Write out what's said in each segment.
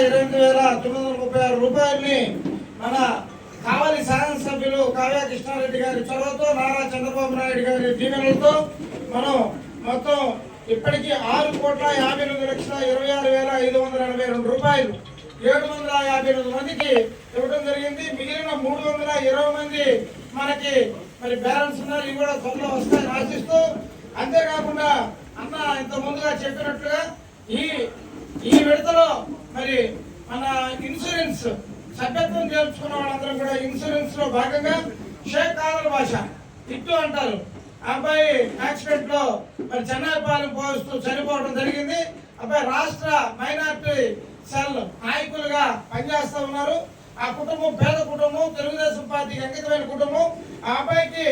ఇరవై ఎనిమిది వేల తొమ్మిది వందల ముప్పై ఆరు రూపాయలని మన కావలి శాసనసభ్యులు కావ్య కృష్ణారెడ్డి గారి చొరవతో నారా చంద్రబాబు నాయుడు గారి దీవెనలతో మనం మొత్తం ఇప్పటికీ ఆరు కోట్ల యాభై ఎనిమిది లక్షల ఇరవై ఆరు వేల ఐదు వందల ఎనభై రెండు రూపాయలు. ఏడు వందల యాభై ఎనిమిది మందికి ఇవ్వడం జరిగింది. మిగిలిన మూడు వందల ఇరవై మంది మనకి మరి బ్యాలెన్స్ ఉన్నారు. ఇవి కూడా త్వరలో వస్తాయని ఆశిస్తూ అంతేకాకుండా అన్న ఇంత ముందుగా చెప్పినట్లుగా ఈ ఈ విడతలో మరి మన ఇన్సూరెన్స్ సభ్యత్వం చేర్చుకున్న వాళ్ళందరూ కూడా ఇన్సూరెన్స్లో భాగంగా షేక్ కాదల్ భాష ఇట్టు అంటారు. ఆ అబ్బాయి యాక్సిడెంట్లో మరి చెన్నైపాలెం పోస్తూ చనిపోవడం జరిగింది. అబ్బాయి రాష్ట్ర మైనార్టీ సెల్ నాయకులుగా పనిచేస్తూ ఉన్నారు. ఆ కుటుంబం పేద కుటుంబం తెలుగుదేశం పార్టీకి అంకితమైన కుటుంబం. ఆ అబ్బాయికి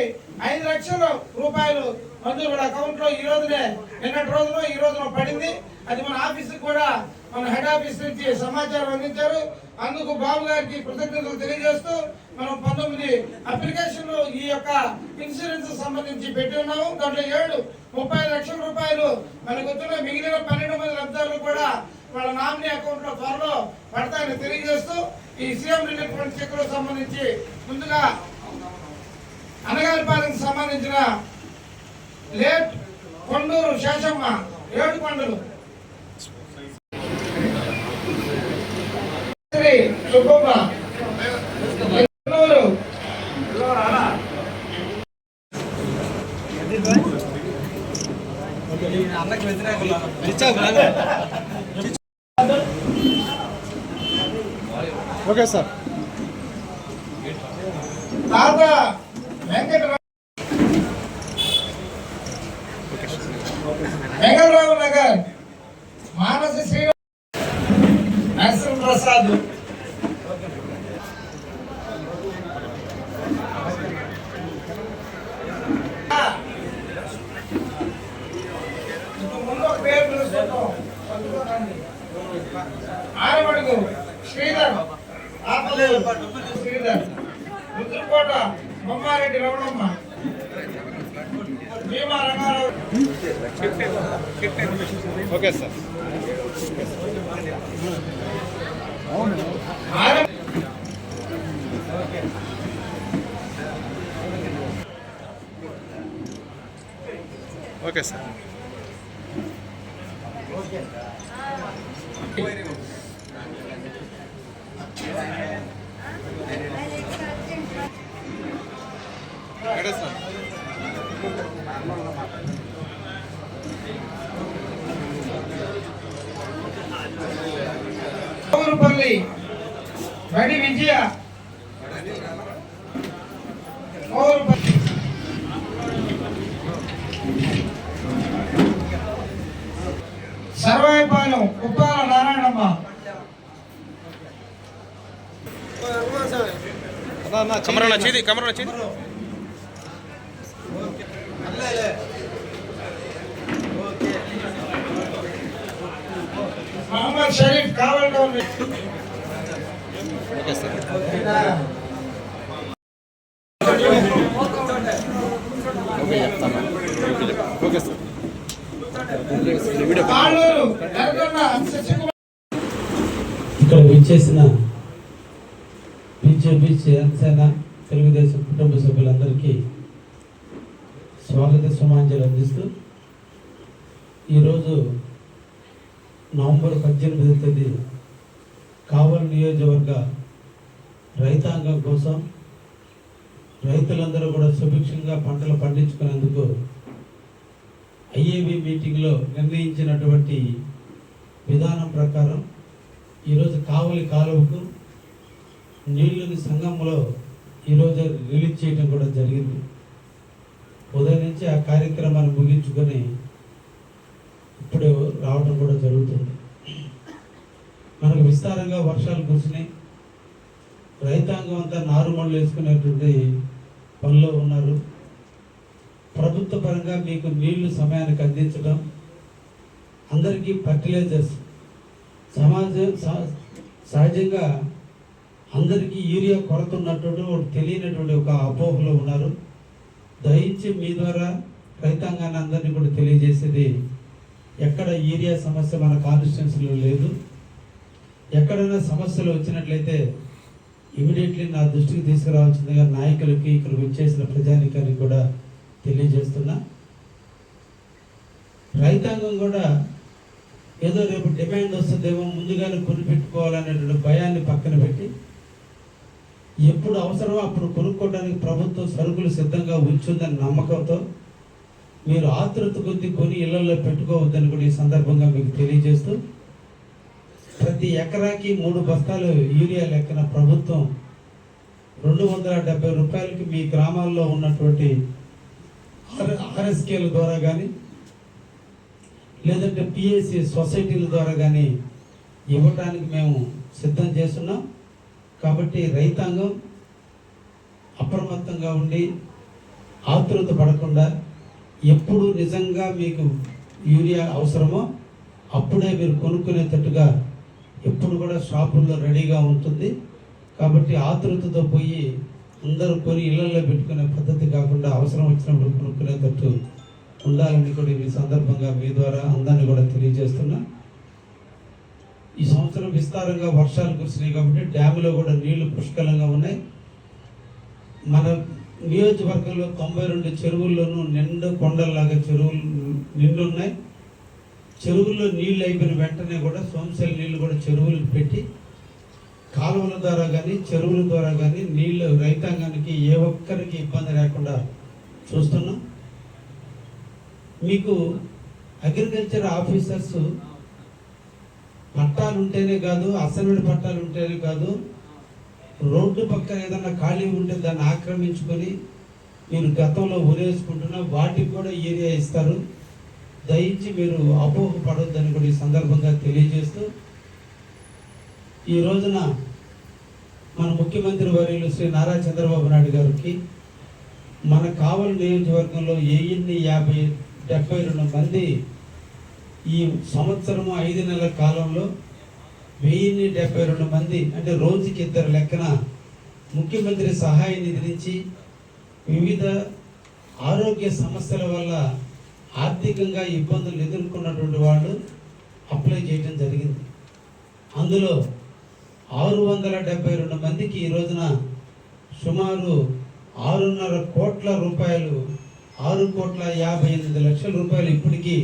ఐదు లక్షల రూపాయలు మంజూరు కూడా అకౌంట్లో ఈ రోజునే నిన్నటి రోజున ఈ రోజున పడింది. అది మన ఆఫీస్ కూడా మన హెడ్ ఆఫీస్ నుంచి సమాచారం అందించారు. అందుకు బాబు గారికి కృతజ్ఞతలు తెలియజేస్తూ మనం పంతొమ్మిది అప్లికేషన్లు ఈ యొక్క ఇన్సూరెన్స్ సంబంధించి పెట్టి ఉన్నాము. దాంట్లో ఏడు ముప్పై లక్షల రూపాయలు మనకు వచ్చిన మిగిలిన పన్నెండు మంది లబ్ధాలు కూడా వాళ్ళ నామినీ అకౌంట్లో త్వరలో పడతాయని తెలియజేస్తూ ఈ సీఎం రిలీఫ్ ఫండ్ చెక్ సంబంధించి ముందుగా అనగారిపాలెంకి సంబంధించిన లేట్ కొండూరు శేషమ్మ ఏడు కొండలు శ్రీ సుబ్బమ్మ. Okay sir. తాత Rudrakota Bommareddy Ramanamma. Bheema Rangarao. Okay sir. Okay sir. Sir పల్లి బడి విజయ. సర్వాయిపాలెం ఉప్పాల నారాయణమ్మ. కమరా చేది కమరా చేది మహమ్మద్ షరీఫ్ కావల్ ఓకే సార్. ఓకే చెప్తాను. Okay sir. Video Kalluru Narakanna Sasikumar. ఇక్కడ విచ్చేసిన బీజేపీ జనసేన తెలుగుదేశం కుటుంబ సభ్యులందరికీ స్వాగత సుమాంజలి అందిస్తూ ఈరోజు నవంబర్ పద్దెనిమిది తేదీ కావలి నియోజకవర్గ రైతాంగం కోసం రైతులందరూ కూడా సుభిక్షంగా పంటలు పండించుకునేందుకు ఐఏబి మీటింగ్లో నిర్ణయించినటువంటి విధానం ప్రకారం ఈరోజు కావలి కాలువకు నీళ్ళని సంఘంలో ఈరోజు రిలీజ్ చేయడం కూడా జరిగింది. ఉదయం నుంచి ఆ కార్యక్రమాన్ని ముగించుకొని ఇప్పుడు రావడం కూడా జరుగుతుంది. మనకు విస్తారంగా వర్షాలు కురిసినాయి. రైతాంగం అంతా నారుమళ్ళు వేసుకునేటువంటి పనిలో ఉన్నారు. ప్రభుత్వ పరంగా మీకు నీళ్ళు సమయానికి అందించడం అందరికీ ఫర్టిలైజర్స్ సమాజం సహ- సహజంగా అందరికీ యూరియా కొరత ఉన్నటువంటి తెలియనటువంటి ఒక అపోహలో ఉన్నారు. దయించి మీ ద్వారా రైతాంగాన్ని అందరినీ కూడా తెలియజేసేది ఎక్కడ ఏరియా సమస్య మన కాన్స్టిట్యున్సీలో లేదు. ఎక్కడైనా సమస్యలు వచ్చినట్లయితే ఇమీడియట్లీ నా దృష్టికి తీసుకురావాల్సిందిగా నాయకులకి ఇక్కడ విచ్చేసిన ప్రజానికానికి కూడా తెలియజేస్తున్నా. రైతాంగం కూడా ఏదో రేపు డిమాండ్ వస్తుందేమో ముందుగానే కొనిపెట్టుకోవాలనేటువంటి భయాన్ని పక్కన పెట్టి ఎప్పుడు అవసరమో అప్పుడు కొనుక్కోవడానికి ప్రభుత్వం సరుకులు సిద్ధంగా ఉంచుందని నమ్మకంతో మీరు ఆతృత కొద్ది కొని ఇళ్ళలో పెట్టుకోవద్దని కూడా ఈ సందర్భంగా మీకు తెలియజేస్తూ ప్రతి ఎకరాకి మూడు బస్తాలు యూరియా లెక్కన ప్రభుత్వం రెండు వందల డెబ్బై రూపాయలకి మీ గ్రామాల్లో ఉన్నటువంటి ఆర్ఎస్కేల ద్వారా కానీ లేదంటే పిఎస్సి సొసైటీల ద్వారా కానీ ఇవ్వటానికి మేము సిద్ధం చేస్తున్నాం. కాబట్టి రైతాంగం అప్రమత్తంగా ఉండి ఆతృత పడకుండా ఎప్పుడు నిజంగా మీకు యూరియా అవసరమో అప్పుడే మీరు కొనుక్కునేటట్టుగా ఎప్పుడు కూడా షాపుల్లో రెడీగా ఉంటుంది. కాబట్టి ఆతృతతో పోయి అందరూ కొని ఇళ్ళలో పెట్టుకునే పద్ధతి కాకుండా అవసరం వచ్చినప్పుడు కొనుక్కునేటట్టు ఉండాలని కూడా ఈ సందర్భంగా మీ ద్వారా అందరినీ కూడా తెలియజేస్తున్నా. ఈ సంవత్సరం విస్తారంగా వర్షాలు కురిసినాయి కాబట్టి డ్యాములో కూడా నీళ్ళు పుష్కలంగా ఉన్నాయి. మన నియోజకవర్గంలో తొంభై రెండు చెరువుల్లోనూ నిండు కొండల్లాగా చెరువులు నిండున్నాయి. చెరువుల్లో నీళ్ళు అయిపోయిన వెంటనే కూడా సోమశల నీళ్ళు కూడా చెరువులు పెట్టి కాలువల ద్వారా కానీ చెరువుల ద్వారా కానీ నీళ్ళు రైతాంగానికి ఏ ఒక్కరికి ఇబ్బంది లేకుండా చూస్తున్నాం. మీకు అగ్రికల్చర్ ఆఫీసర్స్ పట్టాలు ఉంటేనే కాదు అసలు పట్టాలు ఉంటేనే కాదు రోడ్డు పక్కన ఏదన్నా ఖాళీ ఉంటే దాన్ని ఆక్రమించుకొని మీరు గతంలో ఉరేసుకుంటున్నా వాటికి కూడా ఏరియా ఇస్తారు. దయించి మీరు అపోహ పడొద్దని కూడా ఈ సందర్భంగా తెలియజేస్తూ ఈ రోజున మన ముఖ్యమంత్రి వర్యులు శ్రీ నారా చంద్రబాబు నాయుడు గారికి మన కావలి నియోజకవర్గంలో ఎన్ని యాభై డెబ్బై రెండు మంది ఈ సంవత్సరము ఐదు నెలల కాలంలో వెయ్యిన్ని డెబ్బై రెండు మంది అంటే రోజుకి ఇద్దరు లెక్కన ముఖ్యమంత్రి సహాయ నిధి నుంచి వివిధ ఆరోగ్య సమస్యల వల్ల ఆర్థికంగా ఇబ్బందులు ఎదుర్కొన్నటువంటి వాళ్ళు అప్లై చేయడం జరిగింది. అందులో ఆరు వందల డెబ్బై రెండు మందికి ఈ రోజున సుమారు ఆరున్నర కోట్ల రూపాయలు ఆరు కోట్ల యాభై ఎనిమిది లక్షల రూపాయలు ఇప్పటికీ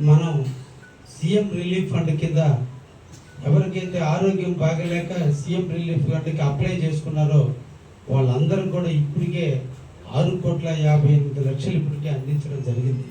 మనం సీఎం రిలీఫ్ ఫండ్ కింద ఎవరికైతే ఆరోగ్యం బాగలేక సీఎం రిలీఫ్ ఫండ్కి అప్లై చేసుకున్నారో వాళ్ళందరూ కూడా ఇప్పటికే ఆరు కోట్ల యాభై ఎనిమిది లక్షలు ఇప్పటికే అందించడం జరిగింది.